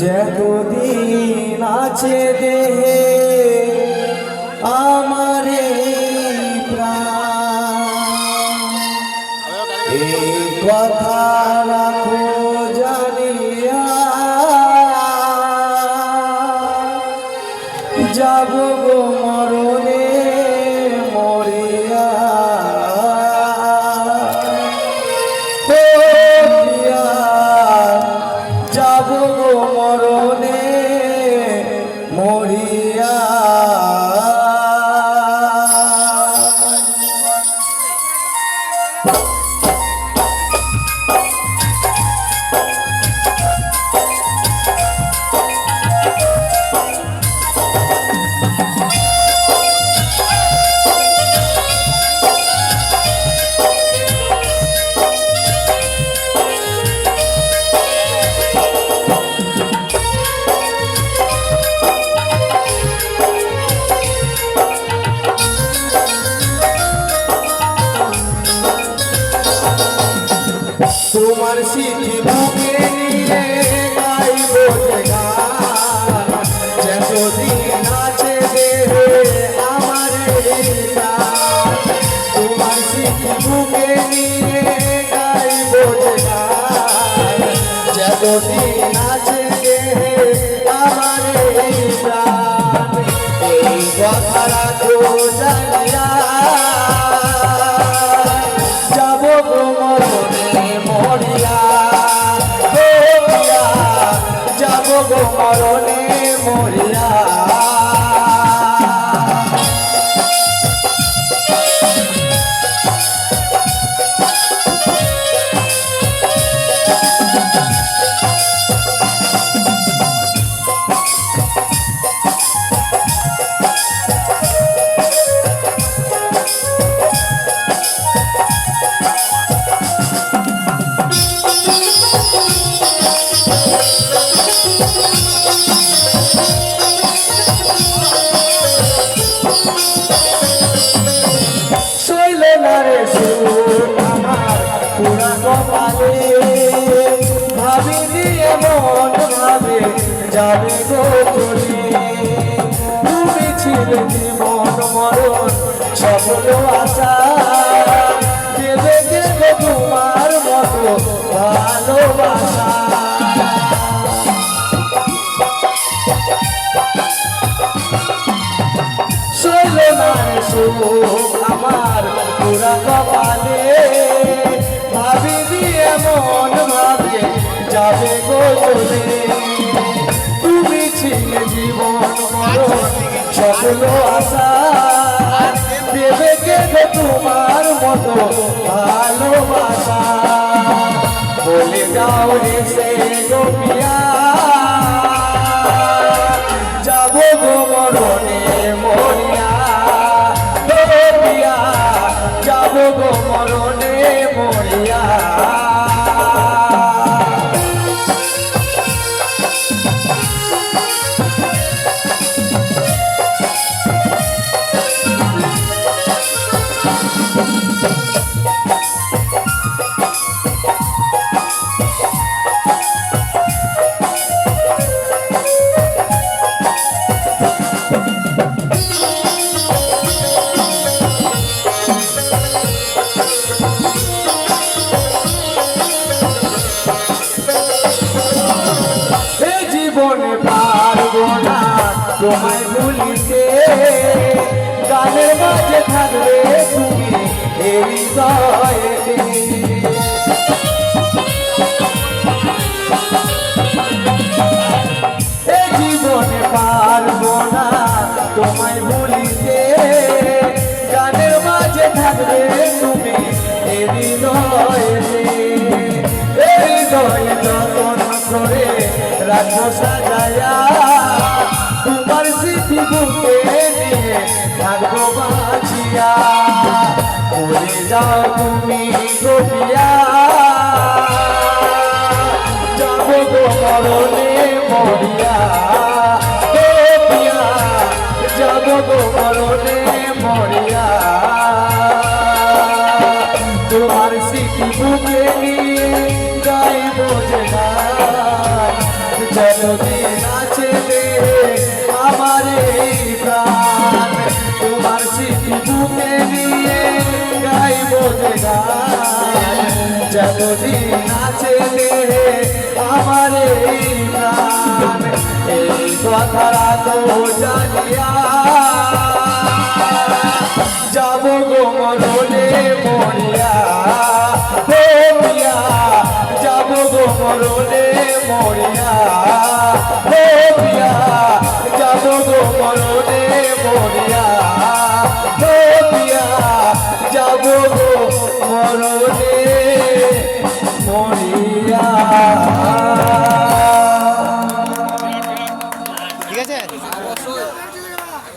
যতদিন আছে দেহে তোমার স্মৃতি যাবে গো চলে তুমি ছিলে জীবন মরণ দেবে দেবে তোমার মতো ভালোবাসা শৈল নাই সুখ আমার পুরা কপালে ভাবিবি এমন ভাবে যাবে গো মতো ভালোবাসা। বলে যাও রে সে গোপিয়া। যাব গো মরণে মরিয়া। গোপিয়া, যাব গো মরণে মরিয়া। এই এ জীবনে পারব না, তোমায় ভুলিতে গানের মাঝে থাকবে তুমি এই হৃদয়েতে এই হৃদয়ে যতন করে সাজায়া, তোমার স্মৃতি বুকে নিয়ে থাকব তুমি গড়িয়া যাব গো মরণে মরিয়া। গোপিয়া যাব গো মরণে মরিয়া। তোমার স্মৃতি বুকে নিয়ে গাইব যে যতদিন জলদি নাচে দেহে আমার এই কথাটা তো জানিয়া যাব গো মরলে মরিয়া মরিয়া